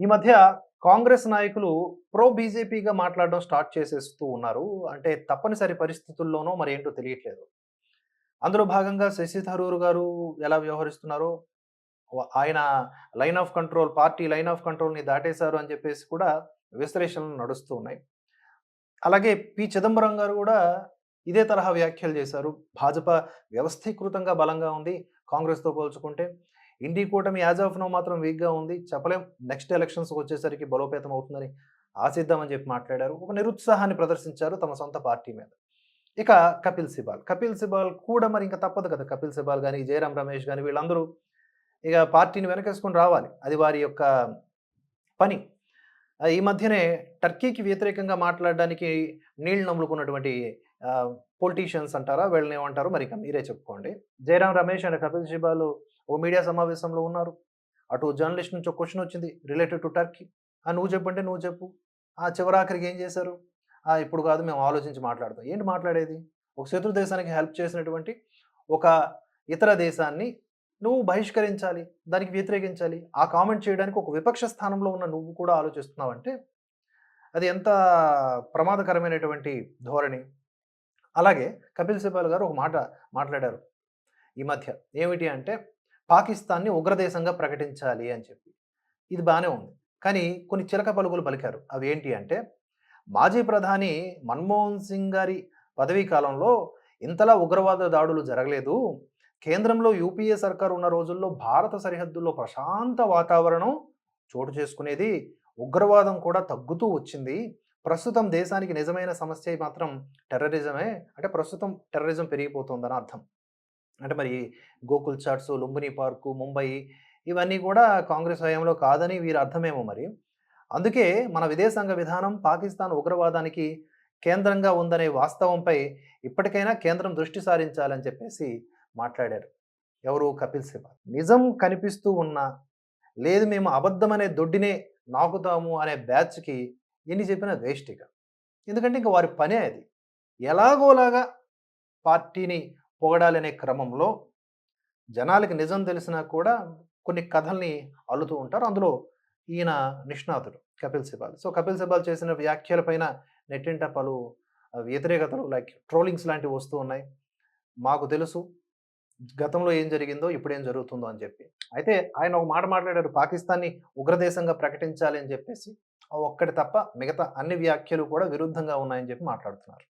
ఈ మధ్య కాంగ్రెస్ నాయకులు ప్రో బీజేపీగా మాట్లాడడం స్టార్ట్ చేసేస్తూ ఉన్నారు. అంటే తప్పనిసరి పరిస్థితుల్లోనో మరి ఏంటో తెలియట్లేదు. అందులో భాగంగా శశి థరూర్ గారు ఎలా వ్యవహరిస్తున్నారో ఆయన line of control party line of కంట్రోల్ని దాటేశారు అని చెప్పేసి కూడా విశ్లేషణలు నడుస్తూ ఉన్నాయి. అలాగే పి. చిదంబరం గారు కూడా ఇదే తరహా వ్యాఖ్యలు చేశారు. భాజపా వ్యవస్థీకృతంగా బలంగా ఉంది. కాంగ్రెస్తో పోల్చుకుంటే ఇండి కూటమి యాజ్ ఆఫ్ నో మాత్రం వీక్గా ఉంది. చెప్పలేం. నెక్స్ట్ ఎలక్షన్స్ వచ్చేసరికి బలోపేతం అవుతుందని ఆశిద్దామని చెప్పి మాట్లాడారు. ఒక నిరుత్సాహాన్ని ప్రదర్శించారు తమ సొంత పార్టీ మీద. ఇక కపిల్ సిబాల్. కపిల్ సిబాల్ కూడా మరి ఇంకా తప్పదు కదా. కపిల్ సిబాల్ కానీ జయరాం రమేష్ కానీ వీళ్ళందరూ ఇక పార్టీని వెనకేసుకొని రావాలి. అది వారి యొక్క పని. ఈ మధ్యనే టర్కీకి వ్యతిరేకంగా మాట్లాడడానికి నీళ్ళు నమ్ముకున్నటువంటి పొలిటీషియన్స్ అంటారా? వీళ్ళని ఏమంటారు? మరి ఇక మీరే చెప్పుకోండి. జయరాం రమేష్ అండ్ కపిల్ శిబాలు ఓ మీడియా సమావేశంలో ఉన్నారు. అటు జర్నలిస్ట్ నుంచి ఒక క్వశ్చన్ వచ్చింది రిలేటెడ్ టు టర్కీ ఆ నువ్వు చెప్పంటే నువ్వు చెప్పు. ఆ చివరాఖరికి ఏం చేశారు? ఆ ఇప్పుడు కాదు మేము ఆలోచించి మాట్లాడతాం. ఏంటి మాట్లాడేది? ఒక శత్రు దేశానికి హెల్ప్ చేసినటువంటి ఒక ఇతర దేశాన్ని నువ్వు బహిష్కరించాలి దానికి వ్యతిరేకించాలి. ఆ కామెంట్ చేయడానికి ఒక విపక్ష స్థానంలో ఉన్న నువ్వు కూడా ఆలోచిస్తున్నావంటే అది ఎంత ప్రమాదకరమైనటువంటి ధోరణి. అలాగే కపిల్ సిబాల్ గారు ఒక మాట మాట్లాడారు. ఈ మధ్య ఏమిటి అంటే పాకిస్తాన్ని ఉగ్రదేశంగా ప్రకటించాలి అని చెప్పి. ఇది బాగానే ఉంది. కానీ కొన్ని చిలక పలుకులు పలికారు. అవి ఏంటి అంటే మాజీ ప్రధాని మన్మోహన్ సింగ్ గారి పదవీ కాలంలో ఇంతలా ఉగ్రవాద దాడులు జరగలేదు. కేంద్రంలో యూపీఏ సర్కార్ ఉన్న రోజుల్లో భారత సరిహద్దుల్లో ప్రశాంత వాతావరణం చోటు చేసుకునేది ఉగ్రవాదం కూడా తగ్గుతూ వచ్చింది. ప్రస్తుతం దేశానికి నిజమైన సమస్య మాత్రం టెర్రరిజమే. అంటే ప్రస్తుతం టెర్రరిజం పెరిగిపోతుందని అర్థం. అంటే మరి గోకుల్ చాట్స్ లుంబిని పార్కు ముంబై ఇవన్నీ కూడా కాంగ్రెస్ హయాంలో కాదని వీరు అర్థమేమో మరి. అందుకే మన విదేశాంగ విధానం పాకిస్తాన్ ఉగ్రవాదానికి కేంద్రంగా ఉందనే వాస్తవంపై ఇప్పటికైనా కేంద్రం దృష్టి సారించాలని చెప్పేసి మాట్లాడారు. ఎవరు? కపిల్ సిబాల్ నిజం కనిపిస్తూ ఉన్నా లేదు మేము అబద్ధమనే దొడ్డినే నాకుతాము అనే బ్యాచ్కి ఎన్ని చెప్పినా వేస్ట్ ఇక. ఎందుకంటే ఇంకా వారి పనే అది. ఎలాగోలాగా పార్టీని పొగడాలనే క్రమంలో జనాలకి నిజం తెలిసినా కూడా కొన్ని కథల్ని అల్లుతూ ఉంటారు. అందులో ఈయన నిష్ణాతుడు కపిల్ సిబాల్ సో కపిల్ సిబాల్ చేసిన వ్యాఖ్యలపైన నెట్టింట పలు వ్యతిరేకతలు లైక్ ట్రోలింగ్స్ లాంటివి వస్తూ ఉన్నాయి. మాకు తెలుసు గతంలో ఏం జరిగిందో ఇప్పుడు ఏం జరుగుతుందో అని చెప్పి. అయితే ఆయన ఒక మాట మాట్లాడారు పాకిస్తాన్ని ఉగ్రదేశంగా ప్రకటించాలి అని చెప్పేసి. ఒక్కటి తప్ప మిగతా అన్ని వ్యాఖ్యలు కూడా విరుద్ధంగా ఉన్నాయని చెప్పి మాట్లాడుతున్నారు.